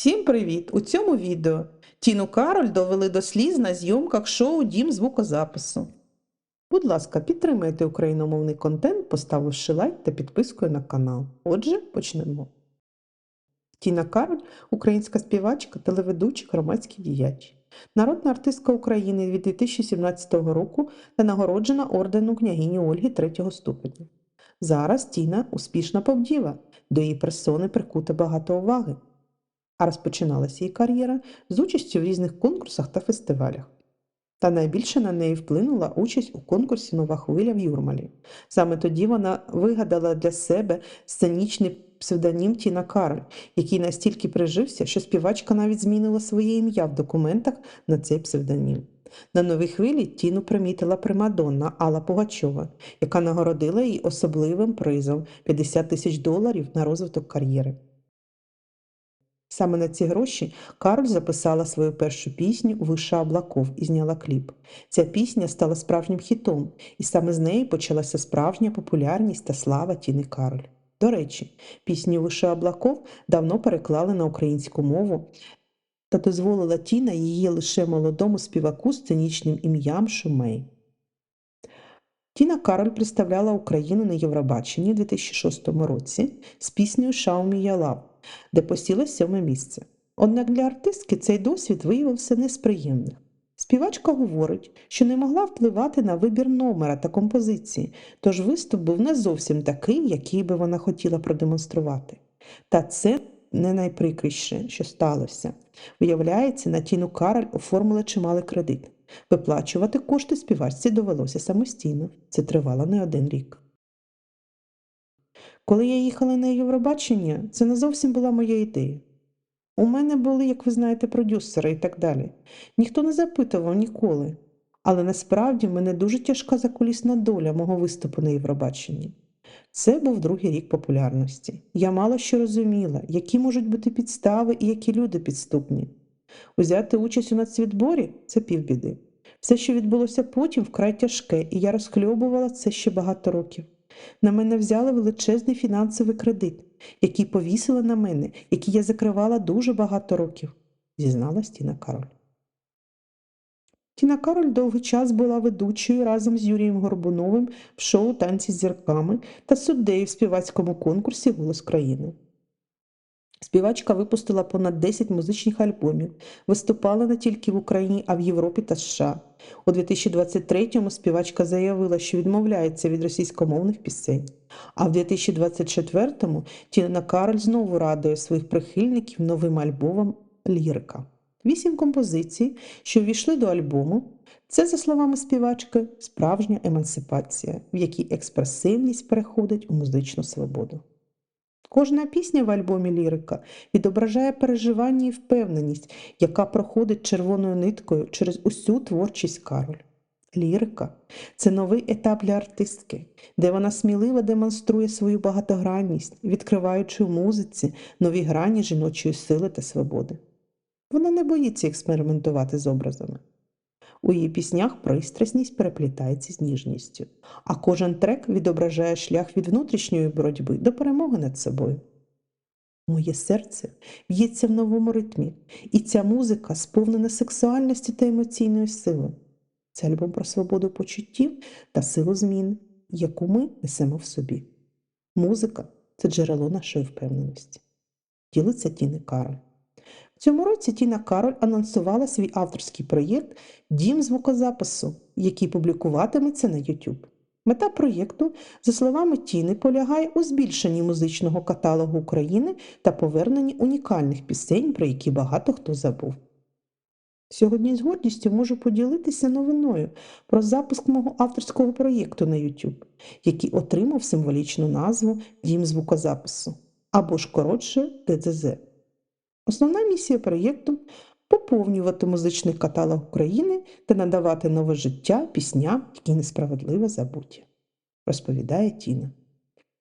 Всім привіт! У цьому відео Тіну Кароль довели до сліз на зйомках шоу Дім звукозапису. Будь ласка, підтримайте україномовний контент, поставивши лайк та підпискою на канал. Отже, почнемо. Тіна Кароль українська співачка, телеведуча, громадський діяч. Народна артистка України від 2017 року та нагороджена орденом княгині Ольги третього ступеня. Зараз Тіна успішна повдіва, до її персони прикуте багато уваги а розпочиналася її кар'єра з участю в різних конкурсах та фестивалях. Та найбільше на неї вплинула участь у конкурсі Нова хвиля в Юрмалі. Саме тоді вона вигадала для себе сценічний псевдонім Тіна Кароль, який настільки прижився, що співачка навіть змінила своє ім'я в документах на цей псевдонім. На новій хвилі Тіну примітила примадонна Алла Пугачова, яка нагородила її особливим призом 50 тисяч доларів на розвиток кар'єри. Саме на ці гроші Кароль записала свою першу пісню Виша облаков і зняла кліп. Ця пісня стала справжнім хітом, і саме з неї почалася справжня популярність та слава Тіни Кароль. До речі, пісню Виша облаков давно переклали на українську мову та дозволила Тіна її лише молодому співаку з сценічним ім'ям Шумей. Тіна Кароль представляла Україну на Євробаченні у 2006 році з піснею Шаумі Ялав де посіла сьоме місце. Однак для артистки цей досвід виявився несприємним. Співачка говорить, що не могла впливати на вибір номера та композиції, тож виступ був не зовсім такий, який би вона хотіла продемонструвати. Та це не найприкріше, що сталося. Виявляється, на Тіну Кароль оформили чималий кредит. Виплачувати кошти співачці довелося самостійно. Це тривало не один рік. Коли я їхала на Євробачення, це не зовсім була моя ідея. У мене були, як ви знаєте, продюсери і так далі. Ніхто не запитував ніколи. Але насправді мене дуже тяжка закулісна доля мого виступу на Євробаченні. Це був другий рік популярності. Я мало що розуміла, які можуть бути підстави і які люди підступні. Узяти участь у нацвідборі це півбіди. Все, що відбулося потім, вкрай тяжке, і я розхльобувала це ще багато років. На мене взяли величезний фінансовий кредит, який повісили на мене, який я закривала дуже багато років, зізналась Тіна Кароль. Тіна Кароль довгий час була ведучою разом з Юрієм Горбуновим в шоу Танці з зірками та суддею в співацькому конкурсі Голос країни. Співачка випустила понад 10 музичних альбомів, виступала не тільки в Україні, а в Європі та США. У 2023-му співачка заявила, що відмовляється від російськомовних пісень. А в 2024-му Тіна Кароль знову радує своїх прихильників новим альбомом Лірика. Вісім композицій, що ввійшли до альбому, це, за словами співачки, справжня емансипація, в якій експресивність переходить у музичну свободу. Кожна пісня в альбомі Лірика відображає переживання і впевненість, яка проходить червоною ниткою через усю творчість Кароль. Лірика це новий етап для артистки, де вона сміливо демонструє свою багатогранність, відкриваючи в музиці нові грані жіночої сили та свободи. Вона не боїться експериментувати з образами. У її піснях пристрасність переплітається з ніжністю, а кожен трек відображає шлях від внутрішньої боротьби до перемоги над собою. Моє серце б'ється в новому ритмі, і ця музика сповнена сексуальності та емоційної сили. Це альбом про свободу почуттів та силу змін, яку ми несемо в собі. Музика це джерело нашої впевненості. Ділиться Тіни Кароль цьому році Тіна Кароль анонсувала свій авторський проєкт Дім звукозапису, який публікуватиметься на YouTube. Мета проєкту, за словами Тіни, полягає у збільшенні музичного каталогу України та поверненні унікальних пісень, про які багато хто забув. Сьогодні з гордістю можу поділитися новиною про запуск мого авторського проєкту на YouTube, який отримав символічну назву Дім звукозапису або ж коротше ДЗЗ. Основна місія проєкту поповнювати музичний каталог України та надавати нове життя пісням, які несправедливо забуті, розповідає Тіна.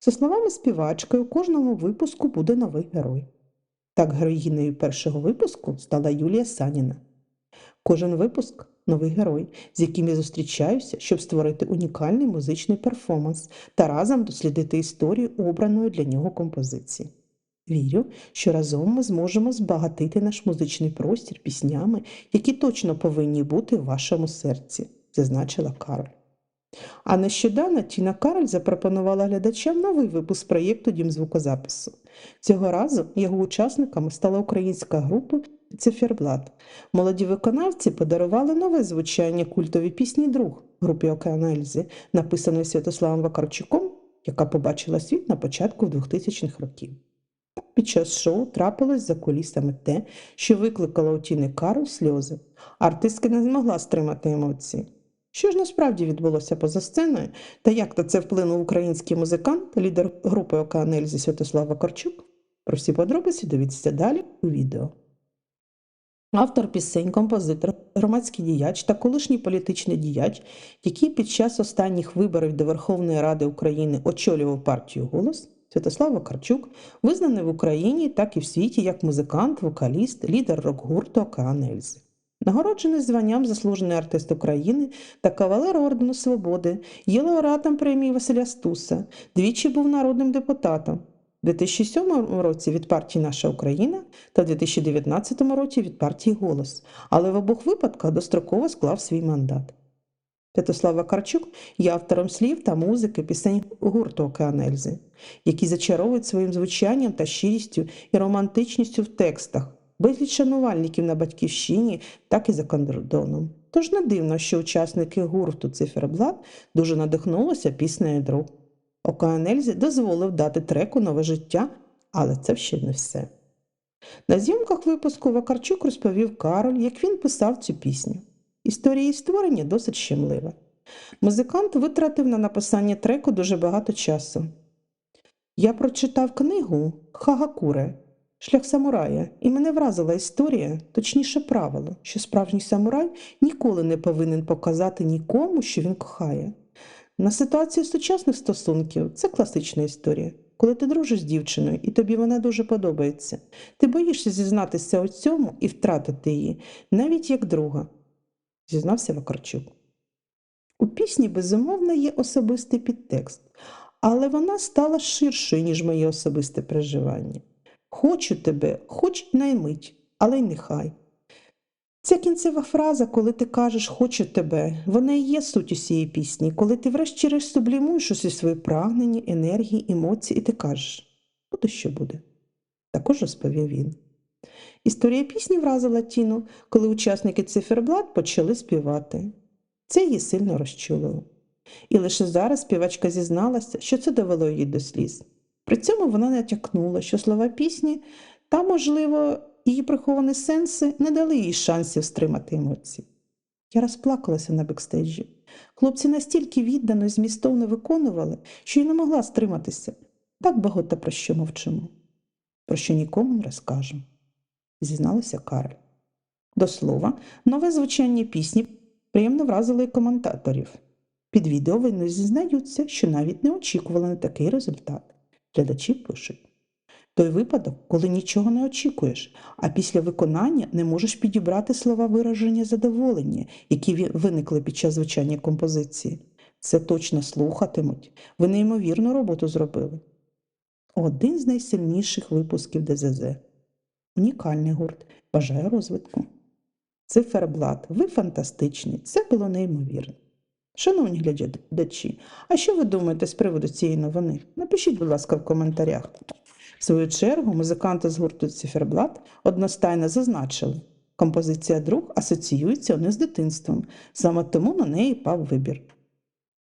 За словами співачки, у кожному випуску буде новий герой. Так, героїнею першого випуску стала Юлія Саніна. Кожен випуск новий герой, з яким я зустрічаюся, щоб створити унікальний музичний перформанс та разом дослідити історію обраної для нього композиції. Вірю, що разом ми зможемо збагатити наш музичний простір піснями, які точно повинні бути в вашому серці, зазначила Кароль. А нещодавно Тіна Кароль запропонувала глядачам новий випуск проєкту Дім звукозапису. Цього разу його учасниками стала українська група Циферблат. Молоді виконавці подарували нове звучання культовій пісні Друг групі Океан Ельзи, написаної Святославом Вакарчуком, яка побачила світ на початку 2000-х років. Під час шоу трапилось за кулісами те, що викликало у Тіни Кароль сльози. Артистка не змогла стримати емоції. Що ж насправді відбулося поза сценою, та як на це вплинув український музикант, лідер групи Океан Ельзи Святослав Вакарчук? Про всі подробиці дивіться далі у відео. Автор пісень, композитор, громадський діяч та колишній політичний діяч, який під час останніх виборів до Верховної Ради України очолював партію Голос, Святослав Вакарчук, визнаний в Україні, так і в світі як музикант, вокаліст, лідер рок-гурту Океан Ельзи. Нагороджений званням заслужений артист України та кавалер Ордену Свободи, є лауреатом премії Василя Стуса, двічі був народним депутатом. У 2007 році від партії Наша Україна та в 2019 році від партії Голос, але в обох випадках достроково склав свій мандат. Святослав Вакарчук є автором слів та музики пісень гурту Океан Ельзи, які зачаровують своїм звучанням та щирістю і романтичністю в текстах, безліч шанувальників на батьківщині, так і за кордоном. Тож не дивно, що учасники гурту Циферблат дуже надихнулися піснею друг. Океан Ельзи дозволив дати треку нове життя, але це ще не все. На зйомках випуску Вакарчук розповів Кароль, як він писав цю пісню. Історія її створення досить щемлива. Музикант витратив на написання треку дуже багато часу. Я прочитав книгу Хагакуре Шлях самурая, і мене вразила історія, точніше правило, що справжній самурай ніколи не повинен показати нікому, що він кохає. На ситуацію сучасних стосунків це класична історія. Коли ти дружиш з дівчиною і тобі вона дуже подобається, ти боїшся зізнатися у цьому і втратити її, навіть як друга, зізнався Вакарчук. У пісні, безумовно, є особистий підтекст, але вона стала ширшою, ніж моє особисте переживання. Хочу тебе, хоч наймить, але й нехай. Ця кінцева фраза, коли ти кажеш хочу тебе, вона і є суть усієї пісні, коли ти врешті-решт сублімуєш усі свої прагнення, енергії, емоції, і ти кажеш буде, що буде. Також розповів він. Історія пісні вразила Тіну, коли учасники циферблат почали співати. Це її сильно розчулило. І лише зараз співачка зізналася, що це довело її до сліз. При цьому вона натякнула, що слова пісні та, можливо, її приховані сенси не дали їй шансів стримати емоції. Я розплакалася на бекстейджі. Хлопці настільки віддано і змістовно виконували, що й не могла стриматися. Так багато про що мовчимо, про що нікому не розкажемо, зізналася Кароль. До слова, нове звучання пісні приємно вразило і коментаторів. Під відео вони зізнаються, що навіть не очікували на такий результат. Глядачі пишуть. Той випадок, коли нічого не очікуєш, а після виконання не можеш підібрати слова вираження задоволення, які виникли під час звучання композиції. Це точно слухатимуть. Ви неймовірну роботу зробили. Один з найсильніших випусків ДЗЗ. Унікальний гурт. Бажаю розвитку. Циферблат, ви фантастичні. Це було неймовірно. Шановні глядачі, а що ви думаєте з приводу цієї новини? Напишіть, будь ласка, в коментарях. В свою чергу, музиканти з гурту Циферблат одностайно зазначили, композиція друг асоціюється у них з дитинством, саме тому на неї пав вибір.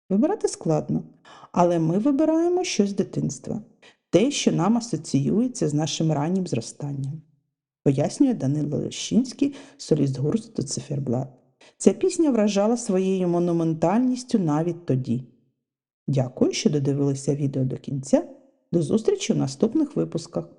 Вибирати складно, але ми вибираємо щось з дитинства, те, що нам асоціюється з нашим раннім зростанням, пояснює Данило Лещинський, соліст гурту Циферблат. Ця пісня вражала своєю монументальністю навіть тоді. Дякую, що додивилися відео до кінця. До зустрічі в наступних випусках.